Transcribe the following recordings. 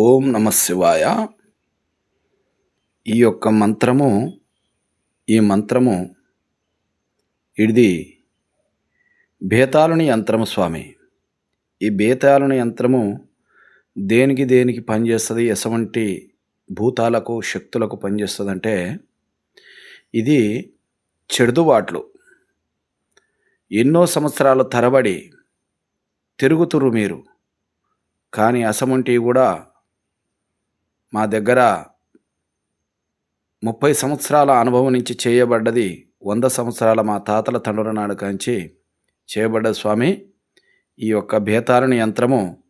ఓం నమ శివాయ. ఈ యొక్క మంత్రము ఈ మంత్రము ఇది బేతాళుని యంత్రము స్వామి. ఈ బేతాళుని యంత్రము దేనికి దేనికి పనిచేస్తుంది ఎసవంటి భూతాలకు శక్తులకు పనిచేస్తుందంటే ఇది చెడుదుబాట్లు ఎన్నో సంవత్సరాల తరబడి తిరుగుతురు మీరు. కానీ అసమంటివి కూడా మా దగ్గర ముప్పై సంవత్సరాల అనుభవం నుంచి చేయబడ్డది వంద సంవత్సరాల మా తాతల తండ్రుల నాడు కాంచి చేయబడ్డ స్వామి. ఈ యొక్క బేతారుని యంత్రము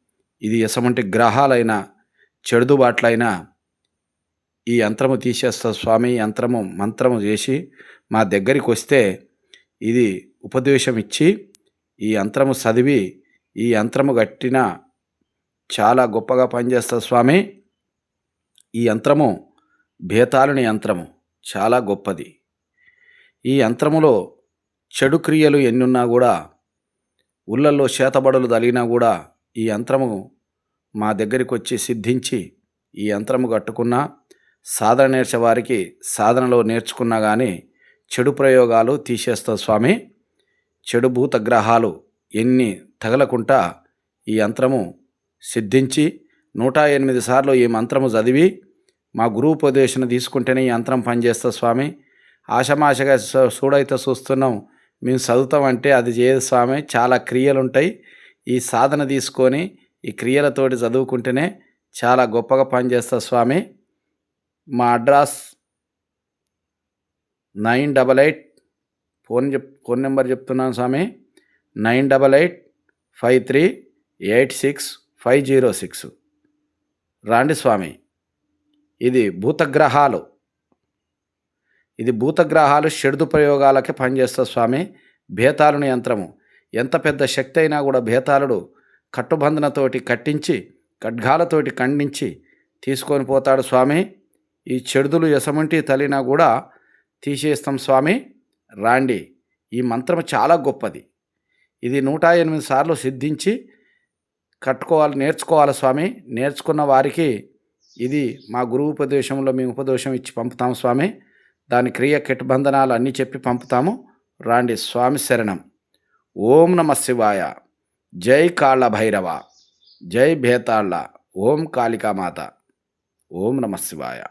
ఇది ఎసమంటి గ్రహాలైన చెడుదుబాట్లైన ఈ యంత్రము తీసేస్తా స్వామి. యంత్రము మంత్రము చేసి మా దగ్గరికి వస్తే ఇది ఉపదేశం ఇచ్చి ఈ యంత్రము చదివి ఈ యంత్రము కట్టిన చాలా గొప్పగా పనిచేస్తా స్వామి. ఈ యంత్రము బేతాళుని యంత్రము చాలా గొప్పది. ఈ యంత్రములో చెడు క్రియలు ఎన్నున్నా కూడా ఉళ్ళల్లో చేతబడులు తగిలినా కూడా ఈ యంత్రము మా దగ్గరికి వచ్చి సిద్ధించి ఈ యంత్రము కట్టుకున్నా సాధన నేర్చేవారికి సాధనలో నేర్చుకున్నా కానీ చెడు ప్రయోగాలు తీసేస్తుంది స్వామి. చెడు భూత గ్రహాలు ఎన్ని తగలకుండా ఈ యంత్రము సిద్ధించి నూట ఎనిమిది సార్లు ఈ మంత్రము చదివి మా గురువుపదేశం తీసుకుంటేనే ఈ యంత్రం పనిచేస్తా స్వామి. ఆశమాశగా చూడైతే చూస్తున్నాం. మేము చదువుతామంటే అది చేయదు స్వామి. చాలా క్రియలు ఉంటాయి ఈ సాధన తీసుకొని ఈ క్రియలతోటి చదువుకుంటేనే చాలా గొప్పగా పనిచేస్తా స్వామి. మా address nine double eight phone చెప్ ఫోన్ నెంబర్ చెప్తున్నాను స్వామి. Nine double eight five three eight six five zero six. రాండి స్వామి. ఇది భూతగ్రహాలు. ఇది భూతగ్రహాలు షెడ్దు ప్రయోగాలకే పనిచేస్తుంది స్వామి. భేతాళుని యంత్రము. ఎంత పెద్ద శక్తి అయినా కూడా భేతాళుడు కట్టుబంధనతోటి కట్టించి ఖడ్గాలతోటి ఖండించి తీసుకొని పోతాడు స్వామి. ఈ చెడుదులు ఎసమంటి తలినా కూడా తీసేస్తాం స్వామి. రాండి. ఈ మంత్రం చాలా గొప్పది. ఇది నూట ఎనిమిది సార్లు సిద్ధించి కట్టుకోవాలి నేర్చుకోవాలి స్వామి. నేర్చుకున్న వారికి ఇది మా గురువు ఉపదేశంలో మేము ఉపదేశం ఇచ్చి పంపుతాము స్వామి. దాని క్రియ కిట్బంధనాలు అన్నీ చెప్పి పంపుతాము. రాండి స్వామి శరణం. ఓం నమ శివాయ. జై కాళ్ళ భైరవ జై భేతాళ్ళ ఓం కాళికామాత ఓం నమ శివాయ.